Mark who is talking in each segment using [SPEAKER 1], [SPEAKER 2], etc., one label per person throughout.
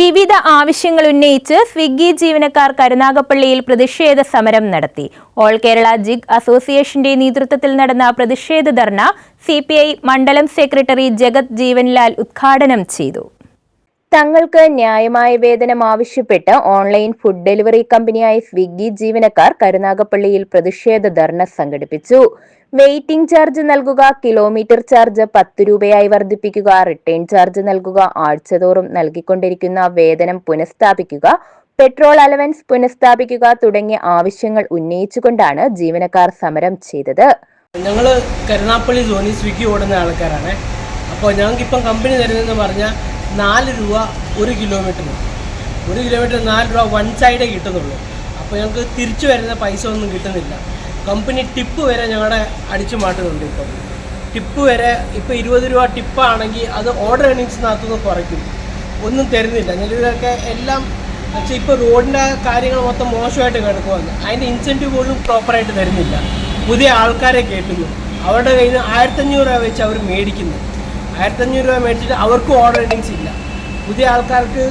[SPEAKER 1] വിവിധ ആവശ്യങ്ങൾ ഉന്നയിച്ച് സ്വിഗ്ഗി ജീവനക്കാർ കരുനാഗപ്പള്ളിയിൽ പ്രതിഷേധ സമരം നടത്തി. ഓൾ കേരള ജിഗ് അസോസിയേഷന്റെ നേതൃത്വത്തിൽ നടന്ന പ്രതിഷേധ ധർണ സി മണ്ഡലം സെക്രട്ടറി ജഗത് ജീവൻലാൽ ഉദ്ഘാടനം ചെയ്തു. തങ്ങൾക്ക് ന്യായമായ വേതനം ആവശ്യപ്പെട്ട് ഓൺലൈൻ ഫുഡ് ഡെലിവറി കമ്പനിയായ സ്വിഗ്ഗി ജീവനക്കാർ കരുനാഗപ്പള്ളിയിൽ പ്രതിഷേധ ധർണ സംഘടിപ്പിച്ചു. വെയിറ്റിംഗ് ചാർജ് നൽകുക കിലോമീറ്റർ ചാർജ് പത്ത് രൂപയായി വർദ്ധിപ്പിക്കുക റിട്ടേൺ ചാർജ് നൽകുക ആഴ്ചതോറും നൽകിക്കൊണ്ടിരിക്കുന്ന വേതനം പുനഃസ്ഥാപിക്കുക പെട്രോൾ അലവൻസ് പുനഃസ്ഥാപിക്കുക തുടങ്ങിയ ആവശ്യങ്ങൾ ഉന്നയിച്ചുകൊണ്ടാണ് ജീവനക്കാർ സമരം ചെയ്തത്.
[SPEAKER 2] ഞങ്ങൾ കരുനാപ്പള്ളി ജോലി സ്വിഗ്ഗി ഓടുന്ന ആൾക്കാരാണ്. അപ്പോൾ ഞങ്ങൾക്ക് ഞങ്ങൾക്കിപ്പം കമ്പനി തരുന്നതെന്ന് പറഞ്ഞാൽ നാല് രൂപ ഒരു കിലോമീറ്ററിന്. ഒരു കിലോമീറ്റർ നാല് രൂപ വൺ സൈഡേ കിട്ടുന്നുള്ളൂ. അപ്പോൾ ഞങ്ങൾക്ക് തിരിച്ചു വരുന്ന പൈസ ഒന്നും കിട്ടുന്നില്ല. കമ്പനി ടിപ്പ് വരെ ഞങ്ങളുടെ അടിച്ചു മാറ്റുന്നുണ്ട് ഇപ്പം. ടിപ്പ് വരെ ഇപ്പോൾ ഇരുപത് രൂപ ടിപ്പാണെങ്കിൽ അത് ഓർഡർ ഏണിങ്സിനകത്തുനിന്ന് കുറയ്ക്കും. ഒന്നും തരുന്നില്ല. നിലവിലൊക്കെ എല്ലാം പക്ഷേ ഇപ്പോൾ റോഡിന്റെ കാര്യങ്ങൾ മൊത്തം മോശമായിട്ട് കിടക്കുവാണ്. അതിന്റെ ഇൻസെന്റീവ് പോലും പ്രോപ്പറായിട്ട് തരുന്നില്ല. പുതിയ ആൾക്കാരെ കേട്ടുന്നു അവരുടെ കയ്യിൽ നിന്ന് ആയിരത്തഞ്ഞൂറ് രൂപ വെച്ച് അവർ മേടിക്കുന്നു. ആയിരത്തഞ്ഞൂറ് രൂപ മേടിച്ചിട്ട് അവർക്കും ഓർഡർ ഇടിങ്സ് ഇല്ല. പുതിയ ആൾക്കാർക്ക്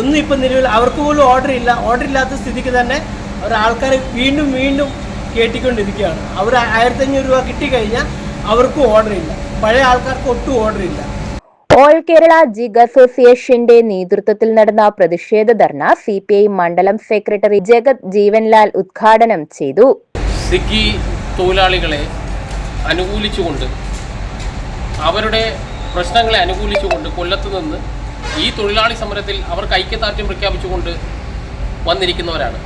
[SPEAKER 2] ഒന്നും ഇപ്പം നിലവിൽ അവർക്ക് പോലും ഓർഡർ ഇല്ല. ഓർഡർ ഇല്ലാത്ത സ്ഥിതിക്ക് തന്നെ അവർ ആൾക്കാരെ വീണ്ടും വീണ്ടും കേട്ടിക്കൊണ്ടിരിക്കുകയാണ്. അവർ ആയിരത്തഞ്ഞൂറ് രൂപ കിട്ടിക്കഴിഞ്ഞാൽ അവർക്കും ഓർഡർ ഇല്ല. പഴയ ആൾക്കാർക്ക് ഒട്ടും ഓർഡർ ഇല്ല.
[SPEAKER 1] ഓൾ കേരള ജിഗ് അസോസിയേഷന്റെ നേതൃത്വത്തിൽ നടന്ന പ്രതിഷേധ ധർണ സി പി ഐ മണ്ഡലം സെക്രട്ടറി ജഗത് ജീവൻലാൽ ഉദ്ഘാടനം ചെയ്തു.
[SPEAKER 3] സിക്കി തൊഴിലാളികളെ അനുകൂലിച്ചുകൊണ്ട് അവരുടെ പ്രശ്നങ്ങളെ അനുകൂലിച്ചുകൊണ്ട് കൊല്ലത്ത് നിന്ന് ഈ തൊഴിലാളി സമരത്തിൽ അവർക്ക് ഐക്യദാർഢ്യം പ്രഖ്യാപിച്ചുകൊണ്ട് വന്നിരിക്കുന്നവരാണ്.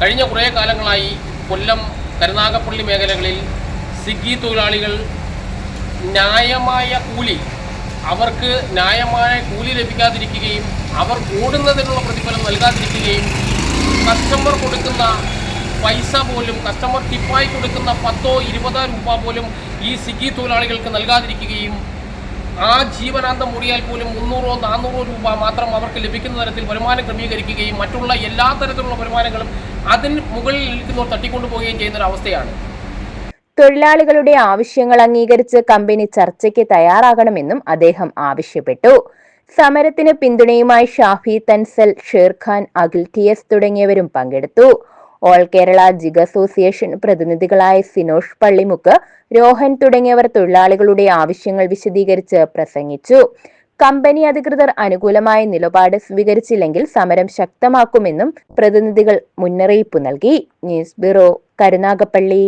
[SPEAKER 3] കഴിഞ്ഞ കുറേ കാലങ്ങളായി കൊല്ലം കരുനാഗപ്പള്ളി മേഖലകളിൽ സിഗ്ഗി തൊഴിലാളികൾ ന്യായമായ കൂലി അവർക്ക് ന്യായമായ കൂലി ലഭിക്കാതിരിക്കുകയും അവർ ഓടുന്നതിനുള്ള പ്രതിഫലം നൽകാതിരിക്കുകയും കസ്റ്റമർ കൊടുക്കുന്ന പൈസ പോലും കസ്റ്റമർ ടിപ്പായി കൊടുക്കുന്ന പത്തോ ഇരുപതോ രൂപ പോലും ഈ സ്വിഗ്ഗി തൊഴിലാളികൾക്ക് നൽകാതിരിക്കുകയും ആ ജീവനാന്തം മുറിയാൽ പോലും മുന്നൂറോ നാനൂറോ രൂപ മാത്രം അവർക്ക് ലഭിക്കുന്ന തരത്തിൽ വരുമാനം ക്രമീകരിക്കുകയും മറ്റുള്ള എല്ലാ തരത്തിലുള്ള വരുമാനങ്ങളും അതിന് മുകളിൽ നിൽക്കുന്നവർ തട്ടിക്കൊണ്ടു പോവുകയും ചെയ്യുന്ന ഒരു അവസ്ഥയാണ്.
[SPEAKER 1] തൊഴിലാളികളുടെ ആവശ്യങ്ങൾ അംഗീകരിച്ച് കമ്പനി ചർച്ചയ്ക്ക് തയ്യാറാകണമെന്നും അദ്ദേഹം ആവശ്യപ്പെട്ടു. സമരത്തിന് പിന്തുണയുമായി ഷാഫി തൻസൽ ഷേർഖാൻ അഖിൽ ടി എസ് തുടങ്ങിയവരും പങ്കെടുത്തു. ഓൾ കേരള ജിഗ് അസോസിയേഷൻ പ്രതിനിധികളായ സിനോഷ് പള്ളിമുക്ക് രോഹൻ തുടങ്ങിയവർ തൊഴിലാളികളുടെ ആവശ്യങ്ങൾ വിശദീകരിച്ച് പ്രസംഗിച്ചു. കമ്പനി അധികൃതർ അനുകൂലമായ നിലപാട് സ്വീകരിച്ചില്ലെങ്കിൽ സമരം ശക്തമാക്കുമെന്നും പ്രതിനിധികൾ മുന്നറിയിപ്പ് നൽകി. News bureau Karunagappally.